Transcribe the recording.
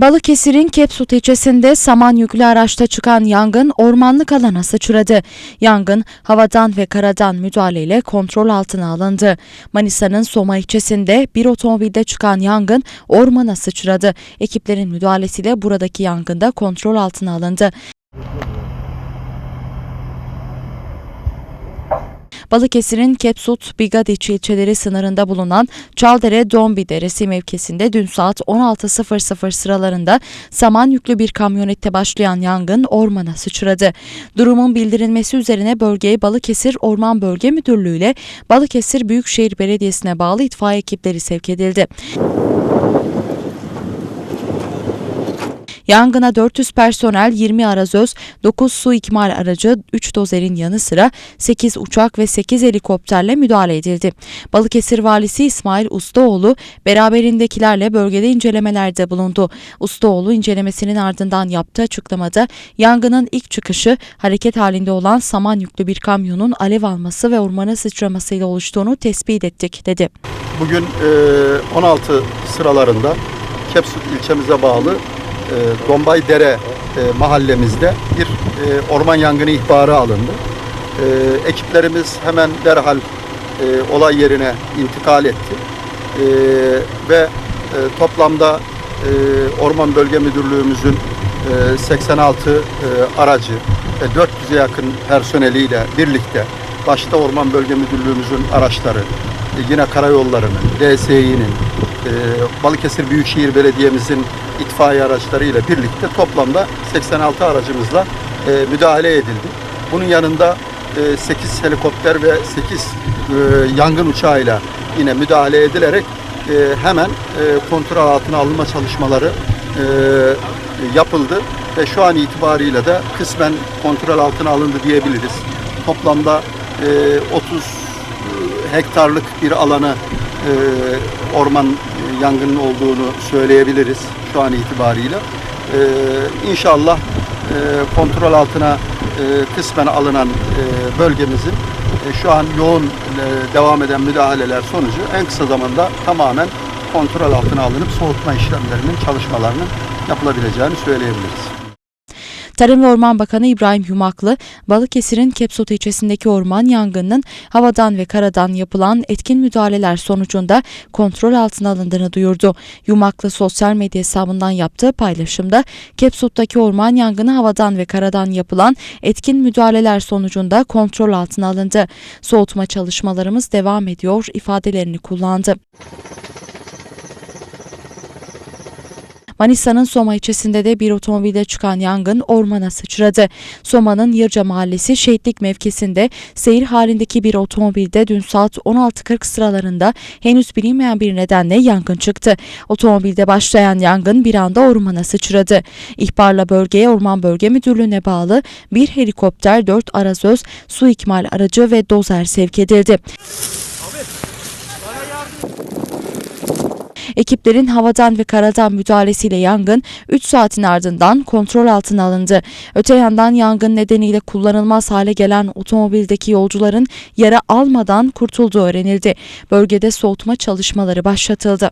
Balıkesir'in Kepsut ilçesinde saman yüklü araçta çıkan yangın ormanlık alana sıçradı. Yangın havadan ve karadan müdahaleyle kontrol altına alındı. Manisa'nın Soma ilçesinde bir otomobilde çıkan yangın ormana sıçradı. Ekiplerin müdahalesiyle buradaki yangında kontrol altına alındı. Balıkesir'in Kepsut, Bigadiç ilçeleri sınırında bulunan Çaldere Dombi Deresi mevkisinde dün saat 16.00 sıralarında saman yüklü bir kamyonette başlayan yangın ormana sıçradı. Durumun bildirilmesi üzerine bölgeye Balıkesir Orman Bölge Müdürlüğü ile Balıkesir Büyükşehir Belediyesi'ne bağlı itfaiye ekipleri sevk edildi. Yangına 400 personel, 20 arazöz, 9 su ikmal aracı, 3 dozerin yanı sıra 8 uçak ve 8 helikopterle müdahale edildi. Balıkesir Valisi İsmail Ustaoğlu beraberindekilerle bölgede incelemelerde bulundu. Ustaoğlu incelemesinin ardından yaptığı açıklamada yangının ilk çıkışı hareket halinde olan saman yüklü bir kamyonun alev alması ve ormana sıçramasıyla oluştuğunu tespit ettik dedi. Bugün e, 16 sıralarında Kepsut ilçemize bağlı e, Dere e, mahallemizde bir e, orman yangını ihbarı alındı. E, ekiplerimiz hemen derhal olay yerine intikal etti. Ve toplamda Orman Bölge Müdürlüğümüzün e, 86 e, aracı ve 400'e yakın personeliyle birlikte başta Orman Bölge Müdürlüğümüzün araçları, e, yine karayollarının, DSİ'nin, Balıkesir Büyükşehir Belediye'mizin itfaiye araçlarıyla birlikte toplamda 86 aracımızla e, müdahale edildi. Bunun yanında 8 helikopter ve 8 yangın uçağıyla yine müdahale edilerek e, hemen e, kontrol altına alınma çalışmaları e, yapıldı ve şu an itibariyle de kısmen kontrol altına alındı diyebiliriz. Toplamda e, 30 hektarlık bir alana e, orman yangının olduğunu söyleyebiliriz şu an itibariyle. E, inşallah e, kontrol altına e, kısmen alınan e, bölgemizin e, şu an yoğun e, devam eden müdahaleler sonucu en kısa zamanda tamamen kontrol altına alınıp soğutma işlemlerinin çalışmalarının yapılabileceğini söyleyebiliriz. Tarım ve Orman Bakanı İbrahim Yumaklı, Balıkesir'in Kepsut ilçesindeki orman yangınının havadan ve karadan yapılan etkin müdahaleler sonucunda kontrol altına alındığını duyurdu. Yumaklı sosyal medya hesabından yaptığı paylaşımda Kepsut'taki orman yangını havadan ve karadan yapılan etkin müdahaleler sonucunda kontrol altına alındı. Soğutma çalışmalarımız devam ediyor ifadelerini kullandı. Manisa'nın Soma ilçesinde de bir otomobilde çıkan yangın ormana sıçradı. Soma'nın Yırca Mahallesi Şehitlik mevkisinde seyir halindeki bir otomobilde dün saat 16.40 sıralarında henüz bilinmeyen bir nedenle yangın çıktı. Otomobilde başlayan yangın bir anda ormana sıçradı. İhbarla bölgeye Orman Bölge Müdürlüğü'ne bağlı bir helikopter, 4 arazöz, su ikmal aracı ve dozer sevk edildi. Ekiplerin havadan ve karadan müdahalesiyle yangın 3 saatin ardından kontrol altına alındı. Öte yandan yangın nedeniyle kullanılmaz hale gelen otomobildeki yolcuların yara almadan kurtulduğu öğrenildi. Bölgede soğutma çalışmaları başlatıldı.